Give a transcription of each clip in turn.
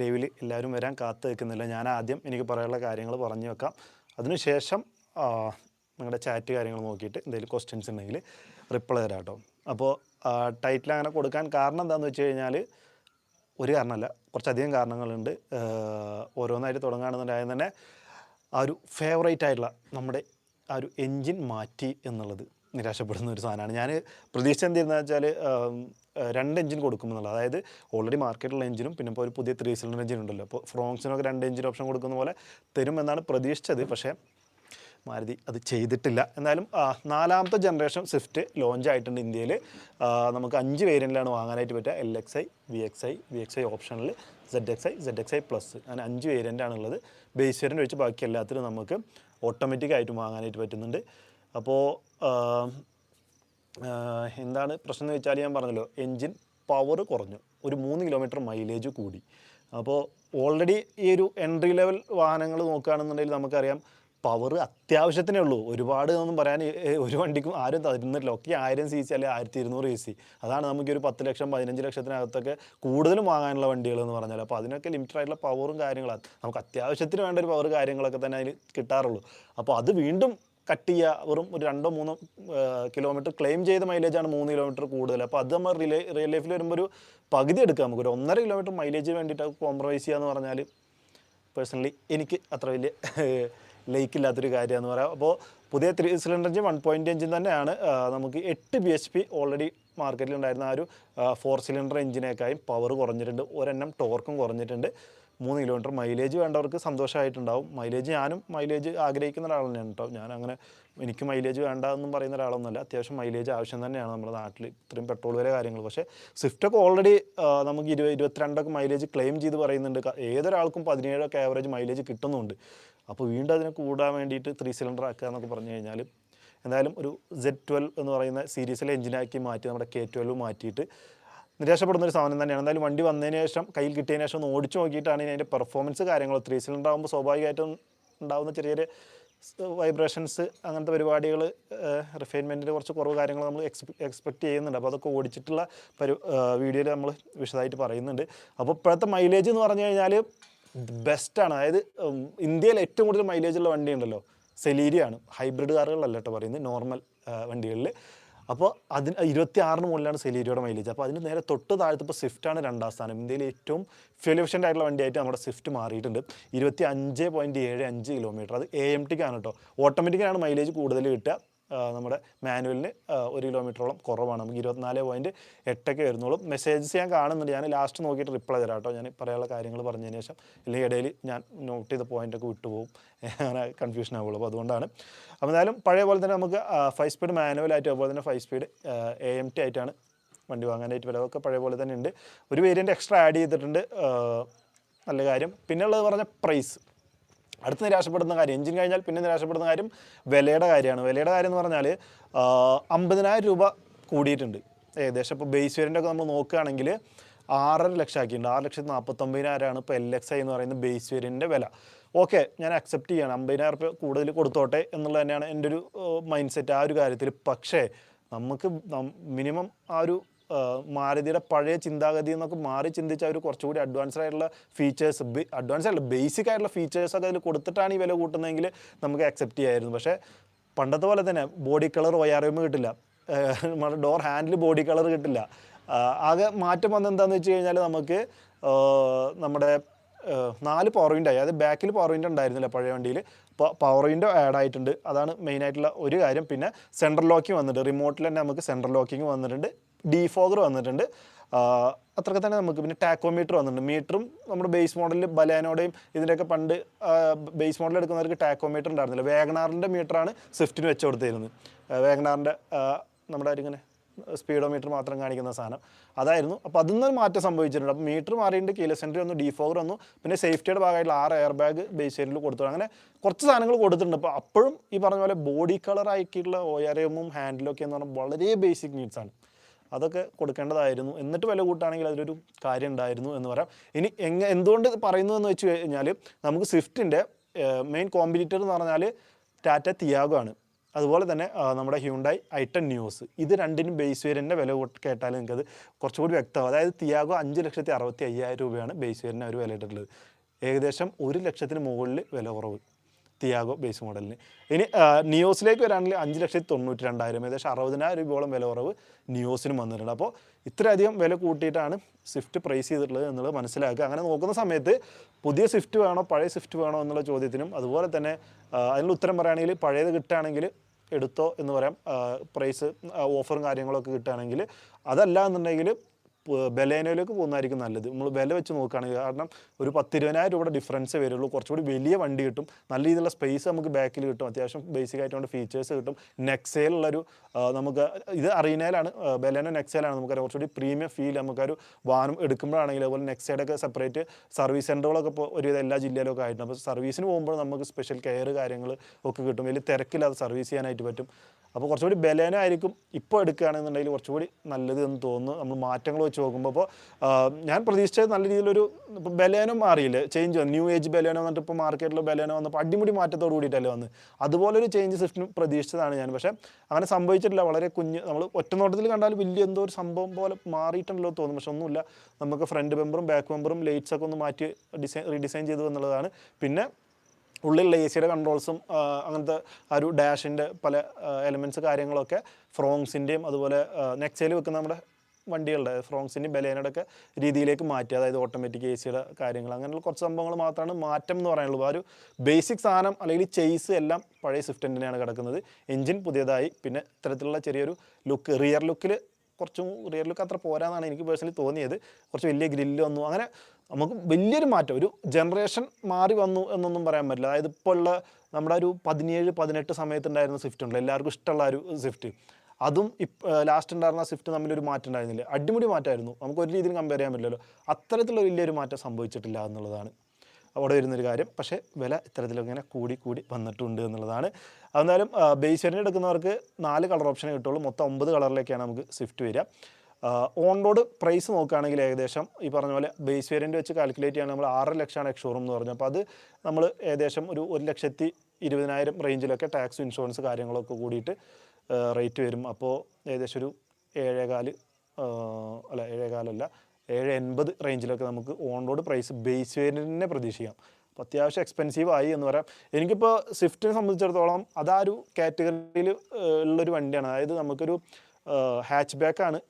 ലൈവിൽ എല്ലാവരും വരാൻ കാത്തു നിൽക്കുന്നില്ല. ഞാൻ ആദ്യം എനിക്ക് പറയാനുള്ള കാര്യങ്ങൾ പറഞ്ഞു വെക്കാം. അതിനുശേഷം നിങ്ങളുടെ ചാറ്റ് കാര്യങ്ങൾ നോക്കിയിട്ട് എന്തെങ്കിലും ക്വസ്റ്റ്യൻസ് ഉണ്ടെങ്കിൽ റിപ്ലൈ തരാം കേട്ടോ അപ്പോൾ ടൈറ്റിൽ അങ്ങനെ കൊടുക്കാൻ കാരണം എന്താണെന്ന് വെച്ച് കഴിഞ്ഞാൽ ഒരു കാരണമല്ല. കുറച്ചധികം കാരണങ്ങളുണ്ട്. ഓരോന്നായിട്ട് തുടങ്ങുകയാണെന്നുണ്ടായത് തന്നെ ആ ഒരു ഫേവറേറ്റ് ആയിട്ടുള്ള നമ്മുടെ ആ ഒരു എൻജിൻ മാറ്റി എന്നുള്ളത്. നിരാശപ്പെടുന്ന ഒരു സാധനമാണ്. ഞാൻ പ്രതീക്ഷ എന്തിരുന്നത് വെച്ചാൽ രണ്ട് എഞ്ചിൻ കൊടുക്കുമെന്നുള്ളത്. അതായത് ഓൾറെഡി മാർക്കറ്റിലുള്ള എഞ്ചിനും പിന്നെ ഇപ്പോൾ ഒരു പുതിയ ത്രീ സിലിണ്ടർ എഞ്ചിൻ ഉണ്ടല്ലോ. അപ്പോൾ ഫ്രോങ്സിനൊക്കെ രണ്ട് എഞ്ചിൻ ഓപ്ഷൻ കൊടുക്കുന്ന പോലെ തരുമെന്നാണ് പ്രതീക്ഷിച്ചത്. പക്ഷേ മാരുതി അത് ചെയ്തിട്ടില്ല. എന്നാലും നാലാമത്തെ ജനറേഷൻ സ്വിഫ്റ്റ് ലോഞ്ച് ആയിട്ടുണ്ട് ഇന്ത്യയിൽ നമുക്ക് അഞ്ച് വേരിയന്റിലാണ് വാങ്ങാനായിട്ട് പറ്റുക. L X I V X I V X I ഓപ്ഷനിൽ Z X I Z X I plus അങ്ങനെ അഞ്ച് വേരിയന്റാണുള്ളത് ബേസ് വേരിയന്റ് ഒഴിച്ച് ബാക്കി എല്ലാത്തിനും നമുക്ക് ഓട്ടോമാറ്റിക്കായിട്ട് വാങ്ങാനായിട്ട് പറ്റുന്നുണ്ട്. അപ്പോൾ എന്താണ് പ്രശ്നം എന്ന് വെച്ചാൽ ഞാൻ പറഞ്ഞല്ലോ എൻജിൻ പവർ കുറഞ്ഞു. ഒരു മൂന്ന് കിലോമീറ്റർ മൈലേജ് കൂടി. അപ്പോൾ ഓൾറെഡി ഈ ഒരു എൻട്രി ലെവൽ വാഹനങ്ങൾ നോക്കുകയാണെന്നുണ്ടെങ്കിൽ നമുക്കറിയാം പവർ അത്യാവശ്യത്തിനേ ഉള്ളൂ. ഒരുപാട് ഒന്നും പറയാൻ ഒരു വണ്ടിക്കും ആരും തരുന്നില്ല. ഒക്കെ ആയിരം സി സി അല്ലെങ്കിൽ ആയിരത്തി ഇരുന്നൂറ് സി സി അതാണ് നമുക്ക് ഒരു പത്ത് ലക്ഷം പതിനഞ്ച് ലക്ഷത്തിനകത്തൊക്കെ കൂടുതലും വാങ്ങാനുള്ള വണ്ടികൾ എന്ന് പറഞ്ഞാൽ അപ്പോൾ അതിനൊക്കെ ലിമിറ്റഡ് ആയിട്ടുള്ള പവറും കാര്യങ്ങളാണ് നമുക്ക് അത്യാവശ്യത്തിന് വേണ്ട ഒരു പവർ കാര്യങ്ങളൊക്കെ തന്നെ അതിൽ കിട്ടാറുള്ളൂ. അപ്പോൾ അത് വീണ്ടും കട്ട് ചെയ്യുക വെറും ഒരു രണ്ടോ മൂന്നോ കിലോമീറ്റർ ക്ലെയിം ചെയ്ത മൈലേജാണ് മൂന്ന് കിലോമീറ്റർ കൂടുതൽ. അപ്പോൾ അത് നമ്മൾ റിലേ റിയൽ ലൈഫിൽ വരുമ്പോൾ ഒരു പകുതി എടുക്കുക നമുക്ക് ഒരു ഒന്നര കിലോമീറ്റർ മൈലേജ് വേണ്ടിയിട്ട് കോംപ്രമൈസ് ചെയ്യുക എന്ന് പറഞ്ഞാൽ പേഴ്സണലി എനിക്ക് അത്ര വലിയ ലൈക്ക് ഇല്ലാത്തൊരു കാര്യമെന്ന് പറയാം. അപ്പോൾ പുതിയ three cylinder engine one point engine തന്നെയാണ്. നമുക്ക് എട്ട് ബി എച്ച് പി ഓൾറെഡി മാർക്കറ്റിൽ ഉണ്ടായിരുന്ന ആ ഒരു ഫോർ സിലിണ്ടർ എഞ്ചിനേക്കായും പവർ കുറഞ്ഞിട്ടുണ്ട്. ഒരെണ്ണം ടോർക്കും കുറഞ്ഞിട്ടുണ്ട്. മൂന്ന് കിലോമീറ്റർ മൈലേജ് വേണ്ടവർക്ക് സന്തോഷമായിട്ടുണ്ടാവും. മൈലേജ് ഞാനും മൈലേജ് ആഗ്രഹിക്കുന്ന ഒരാൾ തന്നെയാണ് കേട്ടോ ഞാൻ അങ്ങനെ എനിക്ക് മൈലേജ് വേണ്ട എന്നും പറയുന്ന ഒരാളൊന്നുമല്ല. അത്യാവശ്യം മൈലേജ് ആവശ്യം തന്നെയാണ് നമ്മുടെ നാട്ടിൽ ഇത്രയും പെട്രോൾ വരെ കാര്യങ്ങൾ പക്ഷേ സ്വിഫ്റ്റൊക്കെ ഓൾറെഡി നമുക്ക് ഇരുപത് ഇരുപത്തിരണ്ടൊക്കെ മൈലേജ് ക്ലെയിം ചെയ്ത് പറയുന്നുണ്ട്. ഏതൊരാൾക്കും പതിനേഴൊക്കെ ആവറേജ് മൈലേജ് കിട്ടുന്നുണ്ട്. അപ്പോൾ വീണ്ടും അതിനെ കൂടാൻ വേണ്ടിയിട്ട് ത്രീ സിലിണ്ടർ ആക്കുക എന്നൊക്കെ പറഞ്ഞു കഴിഞ്ഞാൽ എന്തായാലും ഒരു സെഡ് ട്വൽവ് എന്ന് പറയുന്ന സീരീസിലെ എഞ്ചിനാക്കി മാറ്റി നമ്മുടെ കെ ട്വൽവ് മാറ്റിയിട്ട് നിരാശപ്പെടുന്ന ഒരു സാധനം തന്നെയാണ്. എന്തായാലും വണ്ടി വന്നതിന് ശേഷം കയ്യിൽ കിട്ടിയതിന് ശേഷം ഒന്ന് ഓടിച്ചു നോക്കിയിട്ടാണ് ഇനി അതിന്റെ പെർഫോമൻസ് കാര്യങ്ങൾ ത്രീ സിലിണ്ടർ ആകുമ്പോൾ സ്വാഭാവികമായിട്ടും ഉണ്ടാകുന്ന ചെറിയ ചെറിയ വൈബ്രേഷൻസ് അങ്ങനത്തെ പരിപാടികൾ റിഫൈൻമെന്റിൽ കുറച്ച് കുറവ് കാര്യങ്ങൾ നമ്മൾ എക്സ്പെക്ട് ചെയ്യുന്നുണ്ട്. അപ്പോൾ അതൊക്കെ ഓടിച്ചിട്ടുള്ള പരി വീഡിയോയിൽ നമ്മൾ വിശദമായിട്ട് പറയുന്നുണ്ട്. അപ്പോൾ ഇപ്പോഴത്തെ മൈലേജ് എന്ന് പറഞ്ഞു കഴിഞ്ഞാൽ ബെസ്റ്റാണ് അതായത് ഇന്ത്യയിൽ ഏറ്റവും കൂടുതൽ മൈലേജ് ഉള്ള വണ്ടി ഉണ്ടല്ലോ സെലീരിയാണ്. ഹൈബ്രിഡ് കാറുകളല്ല കേട്ടോ പറയുന്നത് നോർമൽ വണ്ടികളിൽ അപ്പോൾ അതിന് ഇരുപത്തി ആറിന് മുകളിലാണ് സെലീരിയുടെ മൈലേജ് അപ്പോൾ അതിന് നേരെ തൊട്ട് ഇപ്പോൾ സ്വിഫ്റ്റാണ് രണ്ടാം സ്ഥാനം. ഇന്ത്യയിൽ ഏറ്റവും ഫ്യൂൽ ആയിട്ടുള്ള വണ്ടിയായിട്ട് നമ്മുടെ സ്വിഫ്റ്റ് മാറിയിട്ടുണ്ട്. ഇരുപത്തി അഞ്ച് പോയിന്റ് ഏഴ് അഞ്ച് കിലോമീറ്റർ അത് എ എം ടിക്കാണ് കേട്ടോ. ഓട്ടോമാറ്റിക്കാണ് മൈലേജ് കൂടുതൽ കിട്ടുക. നമ്മുടെ മാനുവലിന് ഒരു കിലോമീറ്ററോളം കുറവാണ്. നമുക്ക് ഇരുപത്തിനാല് പോയിന്റ് എട്ടൊക്കെ വരുന്നുള്ളൂ. മെസ്സേജസ് ഞാൻ കാണുന്നുണ്ട്. ഞാൻ ലാസ്റ്റ് നോക്കിയിട്ട് റിപ്ലൈ തരാം കേട്ടോ. ഞാൻ പറയാനുള്ള കാര്യങ്ങൾ പറഞ്ഞതിന് ശേഷം അല്ലെങ്കിൽ ഇടയിൽ ഞാൻ നോട്ട് ചെയ്ത പോയിന്റൊക്കെ വിട്ടുപോകും. അങ്ങനെ കൺഫ്യൂഷൻ ആവുള്ളൂ. അപ്പോൾ അതുകൊണ്ടാണ്. അപ്പോൾ എന്തായാലും പഴയ പോലെ തന്നെ നമുക്ക് ഫൈവ് സ്പീഡ് മാനുവലായിട്ട് അതുപോലെ തന്നെ five speed A M T ആയിട്ടാണ് വണ്ടി വാങ്ങാനായിട്ട് വരും പഴയ പോലെ തന്നെ ഉണ്ട്. ഒരു വേരിയന്റ് എക്സ്ട്രാ ആഡ് ചെയ്തിട്ടുണ്ട്. നല്ല കാര്യം. പിന്നെ ഉള്ളത് പറഞ്ഞ പ്രൈസ് അടുത്ത് നിരാശപ്പെടുന്ന കാര്യം എഞ്ചിൻ കഴിഞ്ഞാൽ പിന്നെ നിരാശപ്പെടുന്ന കാര്യം വിലയുടെ കാര്യമാണ്. വിലയുടെ കാര്യം എന്ന് പറഞ്ഞാൽ അമ്പതിനായിരം രൂപ കൂടിയിട്ടുണ്ട്. ഏകദേശം ഇപ്പോൾ ബേസ് വേരിയന്റ് ഒക്കെ നമ്മൾ നോക്കുകയാണെങ്കിൽ ആറര ലക്ഷം ആക്കിയിട്ടുണ്ട്. ആറ് ലക്ഷത്തി നാൽപ്പത്തൊമ്പതിനായിരമാണ് ഇപ്പോൾ എൽ എക്സ് ഐ എന്ന് പറയുന്ന ബേസ് വേരിയന്റെ വില. ഓക്കെ ഞാൻ അക്സെപ്റ്റ് ചെയ്യണം. അമ്പതിനായിരം റുപ്യ കൂടുതൽ കൊടുത്തോട്ടെ എന്നുള്ളത് തന്നെയാണ് എന്റെ ഒരു മൈൻഡ് സെറ്റ് ആ ഒരു കാര്യത്തിൽ. പക്ഷേ നമുക്ക് മിനിമം ആ ഒരു മാരുതിയുടെ പഴയ ചിന്താഗതി എന്നൊക്കെ മാറി ചിന്തിച്ച് അവർ കുറച്ചുകൂടി അഡ്വാൻസ്ഡ് ആയിട്ടുള്ള ഫീച്ചേഴ്സ് അഡ്വാൻസ് ആയിട്ടുള്ള ബേസിക് ആയിട്ടുള്ള ഫീച്ചേഴ്സ് ഒക്കെ അതിൽ കൊടുത്തിട്ടാണ് ഈ വില കൂട്ടുന്നതെങ്കിൽ നമുക്ക് അക്സെപ്റ്റ് ചെയ്യായിരുന്നു പക്ഷേ പണ്ടത്തെ പോലെ തന്നെ ബോഡി കളർ ഒയാറിയുമ്പോൾ കിട്ടില്ല. ഡോർ ഹാൻഡിൽ ബോഡി കളർ കിട്ടില്ല. ആകെ മാറ്റം വന്നെന്താണെന്ന് വെച്ച് കഴിഞ്ഞാൽ നമുക്ക് നമ്മുടെ നാല് പവർ വിൻഡോ ആയി. അതായത് ബാക്കിൽ പവർ വിൻഡോ ഉണ്ടായിരുന്നില്ല പഴയ വണ്ടിയിൽ ഇപ്പോൾ പവർ വിൻഡോ ആഡ് ആയിട്ടുണ്ട്. അതാണ് മെയിൻ ആയിട്ടുള്ള ഒരു കാര്യം. പിന്നെ സെൻട്രൽ ലോക്കിംഗ് വന്നിട്ടുണ്ട്. റിമോട്ടിൽ തന്നെ നമുക്ക് സെൻട്രൽ ലോക്കിംഗ് വന്നിട്ടുണ്ട്. ഡീഫോഗർ വന്നിട്ടുണ്ട്. അത്രയൊക്കെ തന്നെ നമുക്ക് പിന്നെ ടാക്കോമീറ്റർ വന്നിട്ടുണ്ട്. മീറ്ററും നമ്മുടെ ബേസ് മോഡലിൽ ബലാനോടെയും ഇതിന്റെയൊക്കെ പണ്ട് ബേസ് മോഡൽ എടുക്കുന്നവർക്ക് ടാക്കോമീറ്റർ ഉണ്ടായിരുന്നില്ല. വേഗനാറിന്റെ മീറ്ററാണ് സ്വിഫ്റ്റിന് വെച്ച് കൊടുത്തിരുന്നത്. വേഗനാറിന്റെ നമ്മുടെ ഇങ്ങനെ? സ്പീഡോമീറ്റർ മാത്രം കാണിക്കുന്ന സാധനം. അതായിരുന്നു. അപ്പോൾ അതിൽ നിന്ന് മാറ്റം സംഭവിച്ചിട്ടുണ്ട്. അപ്പോൾ മീറ്റർ മാറിയിട്ട് കീല സെന്റർ വന്നു ഡിഫോഗർ വന്നു. പിന്നെ സേഫ്റ്റിയുടെ ഭാഗമായിട്ടുള്ള ആറ് എയർ ബാഗ് ബേസ് ഏരിയയിൽ കൊടുത്തു. അങ്ങനെ കുറച്ച് സാധനങ്ങൾ കൊടുത്തിട്ടുണ്ട്. അപ്പോൾ അപ്പോഴും ഈ പറഞ്ഞ പോലെ ബോഡി കളർ ആക്കിയിട്ടുള്ള ഓയറിയമും ഹാൻഡിലും ഒക്കെ എന്ന് പറഞ്ഞാൽ വളരെ ബേസിക് നീഡ്സ് ആണ്. അതൊക്കെ കൊടുക്കേണ്ടതായിരുന്നു. എന്നിട്ട് വില കൂട്ടാണെങ്കിൽ അതിലൊരു കാര്യം ഉണ്ടായിരുന്നു എന്ന് പറയാം. ഇനി എങ്ങ എന്തുകൊണ്ട് പറയുന്നു എന്ന് വെച്ച് കഴിഞ്ഞാൽ നമുക്ക് സ്വിഫ്റ്റിന്റെ മെയിൻ കോമ്പറ്റീറ്റർ എന്ന് പറഞ്ഞാൽ ടാറ്റ തിയാഗോ ആണ്. അതുപോലെ തന്നെ നമ്മുടെ ഹ്യൂണ്ടായി ഐട്ടൺ ന്യൂസ് ഇത് രണ്ടിനും ബേസ് വേരിന്റെ വില കൂട്ട് കേട്ടാൽ നിങ്ങൾക്കത് കുറച്ചുകൂടി വ്യക്തമാവും അതായത് തിയാഗോ അഞ്ച് ലക്ഷത്തി അറുപത്തി അയ്യായിരം രൂപയാണ് ബേസ് വേരിയന് അവർ വില ഇട്ടിട്ടുള്ളത് ഏകദേശം ഒരു ലക്ഷത്തിന് മുകളിൽ വില കുറവ് തിയാഗോ ബേസ് മോഡലിന് ഇനി ന്യൂസിലേക്ക് വരാണെങ്കിൽ അഞ്ച് ലക്ഷത്തി തൊണ്ണൂറ്റി രണ്ടായിരം ഏകദേശം അറുപതിനായിരം രൂപയോളം വില കുറവ് നിയോസിനും വന്നിട്ടുണ്ട്. അപ്പോൾ ഇത്രയധികം വില കൂട്ടിയിട്ടാണ് സ്വിഫ്റ്റ് പ്രൈസ് ചെയ്തിട്ടുള്ളത് എന്നുള്ളത് മനസ്സിലാക്കുക. അങ്ങനെ നോക്കുന്ന സമയത്ത് പുതിയ സ്വിഫ്റ്റ് വേണോ പഴയ സ്വിഫ്റ്റ് വേണോ എന്നുള്ള ചോദ്യത്തിനും അതുപോലെ തന്നെ അതിനുള്ള ഉത്തരം പറയുകയാണെങ്കിൽ പഴയത് കിട്ടുകയാണെങ്കിൽ എടുത്തോ എന്ന് പറയാം. പ്രൈസ് ഓഫറും കാര്യങ്ങളൊക്കെ കിട്ടുകയാണെങ്കിൽ അതല്ല എന്നുണ്ടെങ്കിൽ ബലേനയിലേക്ക് പോകുന്നതായിരിക്കും നല്ലത്. നമ്മൾ വില വെച്ച് നോക്കുകയാണെങ്കിൽ കാരണം ഒരു പത്തിരുപതിനായിരം രൂപയുടെ ഡിഫറൻസ് വരുള്ളൂ. കുറച്ചുകൂടി വലിയ വണ്ടി കിട്ടും. നല്ല രീതിയിലുള്ള സ്പേസ് നമുക്ക് ബാക്കിൽ കിട്ടും. അത്യാവശ്യം ബേസിക് ആയിട്ടുള്ള ഫീച്ചേഴ്സ് കിട്ടും. നെക്സയിലുള്ളൊരു നമുക്ക് ഇത് അറിയുന്നതിലാണ് ബലേനോ നെക്സയിലാണ് നമുക്കറിയാം. കുറച്ചുകൂടി പ്രീമിയം ഫീൽ നമുക്കൊരു വാഹനം എടുക്കുമ്പോഴാണെങ്കിൽ അതുപോലെ നെക്സൈഡൊക്കെ സെപ്പറേറ്റ് സർവീസ് സെന്ററുകളൊക്കെ ഇപ്പോൾ ഒരുവിധം എല്ലാ ജില്ലയിലൊക്കെ ആയിട്ടുണ്ട്. അപ്പോൾ സർവീസിന് പോകുമ്പോൾ നമുക്ക് സ്പെഷ്യൽ കെയർ കാര്യങ്ങൾ ഒക്കെ കിട്ടും. വലിയ തിരക്കില്ലാതെ സർവീസ് ചെയ്യാനായിട്ട് പറ്റും. അപ്പോൾ കുറച്ചുകൂടി ബലേനോ ആയിരിക്കും ഇപ്പോൾ എടുക്കുകയാണെന്നുണ്ടെങ്കിൽ കുറച്ചുകൂടി നല്ലത് എന്ന് തോന്നുന്നു. നമ്മൾ മാറ്റങ്ങൾ വെച്ച് നോക്കുമ്പോൾ ഇപ്പോൾ ഞാൻ പ്രതീക്ഷിച്ചത് നല്ല രീതിയിലൊരു ഇപ്പോൾ ബലേനോ മാറിയില്ല. ചേഞ്ച് വന്നു. ന്യൂ ഏജ് ബലേനോ വന്നിട്ട് ഇപ്പോൾ മാർക്കറ്റിൽ ബലേനോ വന്നപ്പോൾ അടിമുടി മാറ്റത്തോട് കൂടിയിട്ടല്ലേ വന്ന്. അതുപോലൊരു ചേഞ്ച് സ്വിഫ്റ്റിന് പ്രതീക്ഷിച്ചതാണ് ഞാൻ. പക്ഷേ അങ്ങനെ സംഭവിച്ചിട്ടില്ല. വളരെ കുഞ്ഞ് നമ്മൾ ഒറ്റ നോട്ടത്തിൽ കണ്ടാൽ വലിയ എന്തോ ഒരു സംഭവം പോലെ മാറിയിട്ടുണ്ടല്ലോ തോന്നും. പക്ഷെ ഒന്നുമില്ല. നമുക്ക് ഫ്രണ്ട് മെമ്പറും ബാക്ക് മെമ്പറും ലൈറ്റ്സ് ഒക്കെ ഒന്ന് മാറ്റി ഡിസൈൻ റീഡിസൈൻ ചെയ്തു എന്നുള്ളതാണ്. പിന്നെ ഉള്ളിലുള്ള എ സിയുടെ കൺട്രോൾസും അങ്ങനത്തെ ആ ഒരു ഡാഷിന്റെ പല എലമെന്റ്സ് കാര്യങ്ങളൊക്കെ ഫ്രോങ്സിന്റെയും അതുപോലെ നെക്സയിൽ വെക്കുന്ന നമ്മുടെ വണ്ടികളുടെ ഫ്രോങ്സിന്റെയും ബലേനയുടെ ഒക്കെ രീതിയിലേക്ക് മാറ്റി അതായത് ഓട്ടോമാറ്റിക് എ സിയുടെ കാര്യങ്ങൾ അങ്ങനെയുള്ള കുറച്ച് സംഭവങ്ങൾ മാത്രമാണ് മാറ്റം എന്ന് പറയാനുള്ളത്. ആ ഒരു ബേസിക് സാധനം അല്ലെങ്കിൽ ചെയ്സ് എല്ലാം പഴയ സ്വിഫ്റ്റ് തന്നെയാണ് കിടക്കുന്നത്. എഞ്ചിൻ പുതിയതായി പിന്നെ ഇത്തരത്തിലുള്ള ചെറിയൊരു ലുക്ക് റിയർ ലുക്കിൽ കുറച്ചും റിയർ ലുക്ക് അത്ര പോരാന്നാണ് എനിക്ക് പേഴ്സണലി തോന്നിയത്. കുറച്ച് വലിയ ഗ്രില്ല് വന്നു. അങ്ങനെ നമുക്ക് വലിയൊരു മാറ്റം ഒരു ജനറേഷൻ മാറി വന്നു എന്നൊന്നും പറയാൻ പറ്റില്ല. അതായത് ഇപ്പോൾ ഉള്ള നമ്മുടെ ഒരു പതിനേഴ് പതിനെട്ട് സമയത്തുണ്ടായിരുന്ന സ്വിഫ്റ്റ് ഉണ്ടല്ലോ. എല്ലാവർക്കും ഇഷ്ടമുള്ള ഒരു സ്വിഫ്റ്റ് അതും ലാസ്റ്റ് ഉണ്ടായിരുന്ന സ്വിഫ്റ്റ് തമ്മിലൊരു മാറ്റം ഉണ്ടായിരുന്നില്ല. അടിമുടി മാറ്റമായിരുന്നു. നമുക്ക് ഒരു രീതിയിൽ കമ്പയർ ചെയ്യാൻ പറ്റില്ലല്ലോ. അത്തരത്തിലുള്ള വലിയൊരു മാറ്റം സംഭവിച്ചിട്ടില്ല എന്നുള്ളതാണ് അവിടെ വരുന്നൊരു കാര്യം. പക്ഷേ വില ഇത്തരത്തിലിങ്ങനെ കൂടി കൂടി വന്നിട്ടുണ്ട് എന്നുള്ളതാണ്. എന്നാലും ബേസ് വേരിയന്റ് എടുക്കുന്നവർക്ക് നാല് കളർ ഓപ്ഷനേ കിട്ടുള്ളൂ. മൊത്തം ഒമ്പത് കളറിലേക്കാണ് നമുക്ക് സ്വിഫ്റ്റ് വരിക. ഓൺ റോഡ് പ്രൈസ് നോക്കുകയാണെങ്കിൽ ഏകദേശം ഈ പറഞ്ഞ പോലെ ബേസ് വേരിയന്റ് വെച്ച് കാൽക്കുലേറ്റ് ചെയ്യുകയാണെങ്കിൽ നമ്മൾ ആറര ലക്ഷമാണ് എക്സ് ഷോറൂം എന്ന് പറഞ്ഞു അപ്പോൾ അത് നമ്മൾ ഏകദേശം ഒരു ഒരു ലക്ഷത്തി ഇരുപതിനായിരം റേഞ്ചിലൊക്കെ ടാക്സ് ഇൻഷുറൻസ് കാര്യങ്ങളൊക്കെ കൂടിയിട്ട് റേറ്റ് വരും. അപ്പോൾ ഏകദേശം ഒരു ഏഴേകാൽ അല്ല ഏഴേകാലല്ല ഏഴ് എൺപത് റേഞ്ചിലൊക്കെ നമുക്ക് ഓൺ റോഡ് പ്രൈസ് ബേസ് വേരിയന്റിനെ പ്രതീക്ഷിക്കാം. അപ്പോൾ അത്യാവശ്യം എക്സ്പെൻസീവ് ആയി എന്ന് പറയാം. എനിക്കിപ്പോൾ സ്വിഫ്റ്റിനെ സംബന്ധിച്ചിടത്തോളം അതാ ഒരു കാറ്റഗറിയിൽ ഉള്ളൊരു വണ്ടിയാണ്. അതായത് നമുക്കൊരു ഹാച്ച് ബാക്കാണ്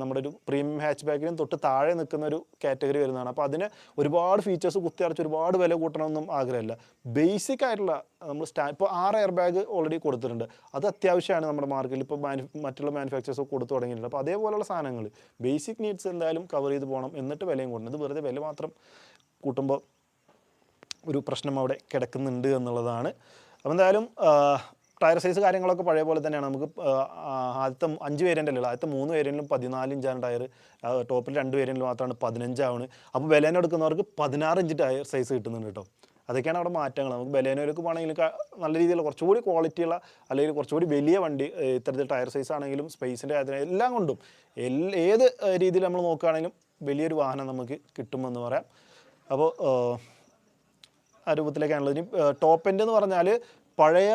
നമ്മുടെ ഒരു പ്രീമിയം ഹാച്ച് ബാക്കിനും തൊട്ട് താഴെ നിൽക്കുന്ന ഒരു കാറ്റഗറി വരുന്നതാണ്. അപ്പോൾ അതിന് ഒരുപാട് ഫീച്ചേഴ്സ് കുത്തിയടച്ച് ഒരുപാട് വില കൂട്ടണമെന്നും ആഗ്രഹമില്ല. ബേസിക് ആയിട്ടുള്ള നമ്മൾ സ്റ്റാ ഇപ്പോൾ ആറ് എയർ ബാഗ് ഓൾറെഡി കൊടുത്തിട്ടുണ്ട്. അത് അത്യാവശ്യമാണ് നമ്മുടെ മാർക്കറ്റിൽ ഇപ്പോൾ മാനു മറ്റുള്ള മാനുഫാക്ചേഴ്സ് കൊടുത്തു തുടങ്ങിയിട്ടുണ്ട്. അപ്പോൾ അതേപോലെയുള്ള സാധനങ്ങൾ ബേസിക് നീഡ്സ് എന്തായാലും കവർ ചെയ്ത് പോകണം. എന്നിട്ട് വിലയും കൂടണം. ഇത് വെറുതെ വില മാത്രം കൂട്ടുമ്പോൾ ഒരു പ്രശ്നം അവിടെ കിടക്കുന്നുണ്ട് എന്നുള്ളതാണ്. അപ്പോൾ എന്തായാലും ടയർ സൈസ് കാര്യങ്ങളൊക്കെ പഴയ പോലെ തന്നെയാണ്. നമുക്ക് ആദ്യത്തെ അഞ്ച് വേരിയന്റ് അല്ലല്ലോ ആദ്യത്തെ മൂന്ന് വേരിയന്റിലും പതിനാല് ഇഞ്ചാണ് ടയർ ടോപ്പിൽ രണ്ട് വേരിയന്റിൽ മാത്രമാണ് പതിനഞ്ചാണ് അപ്പോൾ വിലേനെ എടുക്കുന്നവർക്ക് പതിനാറ് ഇഞ്ച് ടയർ സൈസ് കിട്ടുന്നുണ്ട് കേട്ടോ. അതൊക്കെയാണ് അവിടെ മാറ്റങ്ങൾ. നമുക്ക് ബലേനോയിലേക്ക് പോകണമെങ്കിൽ നല്ല രീതിയിലുള്ള കുറച്ചുകൂടി ക്വാളിറ്റിയുള്ള അല്ലെങ്കിൽ കുറച്ചുകൂടി വലിയ വണ്ടി ഇത്തരത്തിൽ ടയർ സൈസ് ആണെങ്കിലും സ്പേസിന്റെ കാര്യത്തിന് എല്ലാം കൊണ്ടും ഏത് രീതിയിൽ നമ്മൾ നോക്കുകയാണെങ്കിലും വലിയൊരു വാഹനം നമുക്ക് കിട്ടുമെന്ന് പറയാം. അപ്പോൾ ആ രൂപത്തിലേക്കാണുള്ളത് ഇനി ടോപ്പ് എൻഡ് എന്ന് പറഞ്ഞാൽ പഴയ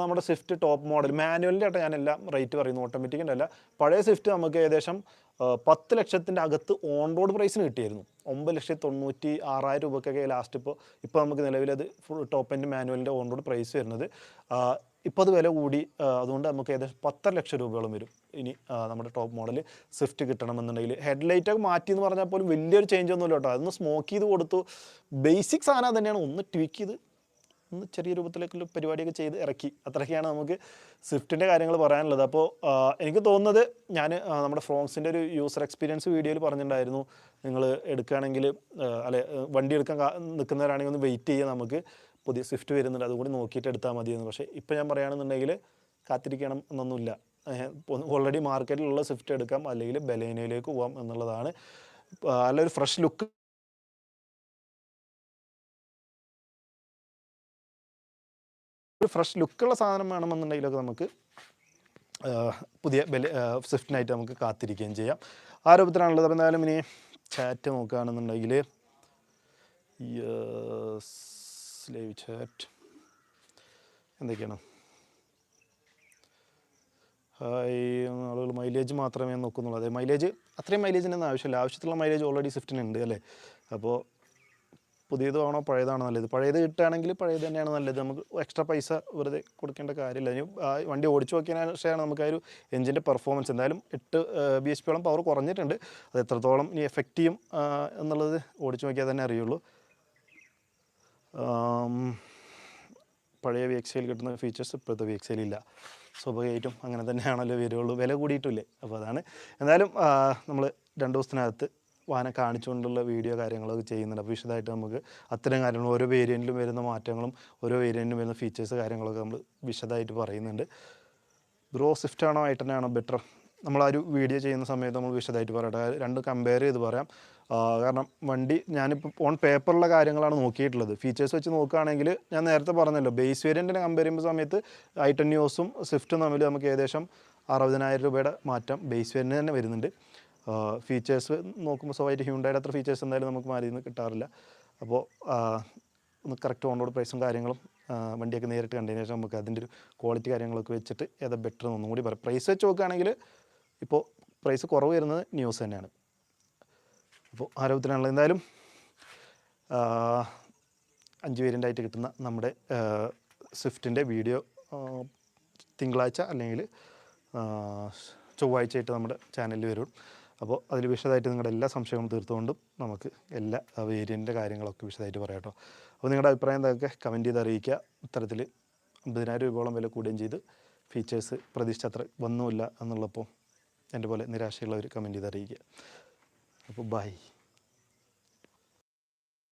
നമ്മുടെ സ്വിഫ്റ്റ് ടോപ്പ് മോഡൽ മാനുവലിന്റെ ആയിട്ട് ഞാനെല്ലാം റേറ്റ് പറയുന്നു ഓട്ടോമാറ്റിക്കിന്റെ അല്ല. പഴയ സ്വിഫ്റ്റ് നമുക്ക് ഏകദേശം പത്ത് ലക്ഷത്തിന്റെ അകത്ത് ഓൺ റോഡ് പ്രൈസിന് കിട്ടിയായിരുന്നു ഒമ്പത് ലക്ഷത്തി തൊണ്ണൂറ്റി ആറായിരം രൂപയ്ക്കൊക്കെ ലാസ്റ്റ് ഇപ്പോൾ ഇപ്പോൾ നമുക്ക് നിലവിലത് ഫുൾ ടോപ്പ് എൻഡ് മാനുവലിന്റെ ഓൺ റോഡ് പ്രൈസ് വരുന്നത്. ഇപ്പോൾ അത് വില കൂടി അതുകൊണ്ട് നമുക്ക് ഏകദേശം പത്തര ലക്ഷം രൂപയോളം വരും. ഇനി നമ്മുടെ ടോപ്പ് മോഡൽ സ്വിഫ്റ്റ് കിട്ടണമെന്നുണ്ടെങ്കിൽ. ഹെഡ്ലൈറ്റൊക്കെ മാറ്റി എന്ന് പറഞ്ഞാൽ പോലും വലിയൊരു ചേഞ്ച് ഒന്നുമില്ല കേട്ടോ. അതൊന്ന് സ്മോക്ക് ചെയ്ത് കൊടുത്തു. ബേസിക് സാധനം തന്നെയാണ്. ഒന്ന് ട്വീക്ക് ചെയ്ത് ഒന്ന് ചെറിയ രൂപത്തിലേക്കുള്ള പരിപാടിയൊക്കെ ചെയ്ത് ഇറക്കി. അത്രയൊക്കെയാണ് നമുക്ക് സ്വിഫ്റ്റിന്റെ കാര്യങ്ങൾ പറയാനുള്ളത്. അപ്പോൾ എനിക്ക് തോന്നുന്നത് ഞാൻ നമ്മുടെ ഫ്രോങ്സിന്റെ ഒരു യൂസർ എക്സ്പീരിയൻസ് വീഡിയോയിൽ പറഞ്ഞിട്ടുണ്ടായിരുന്നു. നിങ്ങൾ എടുക്കുകയാണെങ്കിൽ അല്ലെ വണ്ടി എടുക്കാൻ നിൽക്കുന്നവരാണെങ്കിൽ ഒന്ന് വെയിറ്റ് ചെയ്യുക നമുക്ക്. പുതിയ സ്വിഫ്റ്റ് വരുന്നുണ്ട്. അതുകൂടി നോക്കിയിട്ട് എടുത്താൽ മതിയെന്ന് പക്ഷേ ഇപ്പോൾ ഞാൻ പറയുകയാണെന്നുണ്ടെങ്കിൽ കാത്തിരിക്കണം എന്നൊന്നുമില്ല. ഓൾറെഡി മാർക്കറ്റിലുള്ള സ്വിഫ്റ്റ് എടുക്കാം. അല്ലെങ്കിൽ ബലേനയിലേക്ക് പോകാം എന്നുള്ളതാണ്. നല്ലൊരു ഫ്രഷ് ലുക്ക് ഒരു ഫ്രഷ് ലുക്കുള്ള സാധനം വേണമെന്നുണ്ടെങ്കിലൊക്കെ നമുക്ക് പുതിയ ബെല സ്വിഫ്റ്റിനായിട്ട് നമുക്ക് കാത്തിരിക്കുകയും ചെയ്യാം. ആ രൂപത്തിലാണുള്ളത് അപ്പോൾ എന്തായാലും ഇനി ചാറ്റ് നോക്കുകയാണെന്നുണ്ടെങ്കിൽ ലൈവ് ചാറ്റ് എന്തൊക്കെയാണ്? ആളുകൾ മൈലേജ് മാത്രമേ നോക്കുന്നുള്ളൂ. അതെ മൈലേജ് അത്രയും മൈലേജിനൊന്നും ആവശ്യമില്ല. ആവശ്യത്തിലുള്ള മൈലേജ് ഓൾറെഡി സ്വിഫ്റ്റിനുണ്ട് അല്ലേ? അപ്പോൾ പുതിയതാണോ പഴയതാണോ നല്ലത്? പഴയത് കിട്ടുകയാണെങ്കിൽ പഴയത് തന്നെയാണ് നല്ലത്. നമുക്ക് എക്സ്ട്രാ പൈസ വെറുതെ കൊടുക്കേണ്ട കാര്യമില്ല. ഇനി വണ്ടി ഓടിച്ചു നോക്കിയതിന് ശേഷമാണ് നമുക്ക് ആ ഒരു എഞ്ചിന്റെ പെർഫോമൻസ് എന്തായാലും എട്ട് ബി എച്ച് പിയോളം പവർ കുറഞ്ഞിട്ടുണ്ട്. അത് എത്രത്തോളം ഇനി എഫക്റ്റ് ചെയ്യും എന്നുള്ളത് ഓടിച്ചു നോക്കിയാൽ തന്നെ അറിയുള്ളൂ. പഴയ വി എക്സയിൽ കിട്ടുന്ന ഫീച്ചേഴ്സ് ഇപ്പോഴത്തെ വി എക്സയിൽ ഇല്ല. സ്വാഭാവികമായിട്ടും അങ്ങനെ തന്നെയാണല്ലോ വരുള്ളൂ. വില കൂടിയിട്ടില്ലേ? അപ്പോൾ അതാണ്. എന്തായാലും നമ്മൾ രണ്ട് ദിവസത്തിനകത്ത് വാഹനം കാണിച്ചുകൊണ്ടുള്ള വീഡിയോ കാര്യങ്ങളൊക്കെ ചെയ്യുന്നുണ്ട്. അപ്പോൾ വിശദമായിട്ട് നമുക്ക് അത്തരം കാര്യങ്ങൾ ഓരോ വേരിയന്റിലും വരുന്ന മാറ്റങ്ങളും ഓരോ വേരിയന്റിലും വരുന്ന ഫീച്ചേഴ്സ് കാര്യങ്ങളൊക്കെ നമ്മൾ വിശദമായിട്ട് പറയുന്നുണ്ട്. ബ്രോ സ്വിഫ്റ്റ് ആണോ ഐ ആണോ ബെറ്റർ നമ്മൾ ആ ഒരു വീഡിയോ ചെയ്യുന്ന സമയത്ത് നമ്മൾ വിശദമായിട്ട് പറയട്ടെ. രണ്ട് കമ്പയർ ചെയ്ത് പറയാം. കാരണം വണ്ടി ഞാനിപ്പോൾ ഓൺ പേപ്പറിലുള്ള കാര്യങ്ങളാണ് നോക്കിയിട്ടുള്ളത്. ഫീച്ചേഴ്സ് വെച്ച് നോക്കുകയാണെങ്കിൽ ഞാൻ നേരത്തെ പറഞ്ഞല്ലോ ബേസ് വേരിയന്റിനെ കമ്പയർ ചെയ്യുമ്പോൾ സമയത്ത് ഐ ടെൻ ന്യൂസും സ്വിഫ്റ്റും തമ്മിൽ നമുക്ക് ഏകദേശം അറുപതിനായിരം രൂപയുടെ മാറ്റം ബേസ് വേരിയന്റ് തന്നെ വരുന്നുണ്ട്. ഫീച്ചേഴ്സ് നോക്കുമ്പോൾ സ്വഭാവമായിട്ട് ഹ്യൂണ്ടായുടെ അത്ര ഫീച്ചേഴ്സ് എന്തായാലും നമുക്ക് മാറി നിന്ന് കിട്ടാറില്ല. അപ്പോൾ ഒന്ന് കറക്റ്റ് ഓൺറോഡ് പ്രൈസും കാര്യങ്ങളും വണ്ടിയൊക്കെ നേരിട്ട് കണ്ടതിന് ശേഷം നമുക്ക് അതിന്റെ ഒരു ക്വാളിറ്റി കാര്യങ്ങളൊക്കെ വെച്ചിട്ട് ഏതാ ബെറ്റർ എന്ന് കൂടി പറയാം. പ്രൈസ് വെച്ച് നോക്കുകയാണെങ്കിൽ ഇപ്പോൾ പ്രൈസ് കുറവ് വരുന്നത് ന്യൂസ് തന്നെയാണ്. അപ്പോൾ ആരോഗ്യത്തിനാണല്ലോ എന്തായാലും അഞ്ച് അഞ്ച് വേരിയന്റായിട്ട് കിട്ടുന്ന നമ്മുടെ സ്വിഫ്റ്റിന്റെ വീഡിയോ തിങ്കളാഴ്ച അല്ലെങ്കിൽ ചൊവ്വാഴ്ചയായിട്ട് നമ്മുടെ ചാനലിൽ വരും. അപ്പോൾ അതിൽ വിശദമായിട്ട് നിങ്ങളുടെ എല്ലാ സംശയങ്ങളും തീർത്തുകൊണ്ടും നമുക്ക് എല്ലാ വേരിയന്റെ കാര്യങ്ങളൊക്കെ വിശദമായിട്ട് പറയാം കേട്ടോ. അപ്പോൾ നിങ്ങളുടെ അഭിപ്രായം എന്തൊക്കെ? കമന്റ് ചെയ്ത് അറിയിക്കുക. ഇത്തരത്തിൽ അമ്പതിനായിരം രൂപയോളം വില കൂടുകയും ചെയ്ത് ഫീച്ചേഴ്സ് പ്രതീക്ഷിച്ച അത്ര വന്നുമില്ല എന്നുള്ളപ്പോൾ എന്റെ പോലെ നിരാശയുള്ളവർ കമന്റ് ചെയ്ത് അറിയിക്കുക. അപ്പോൾ ബൈ.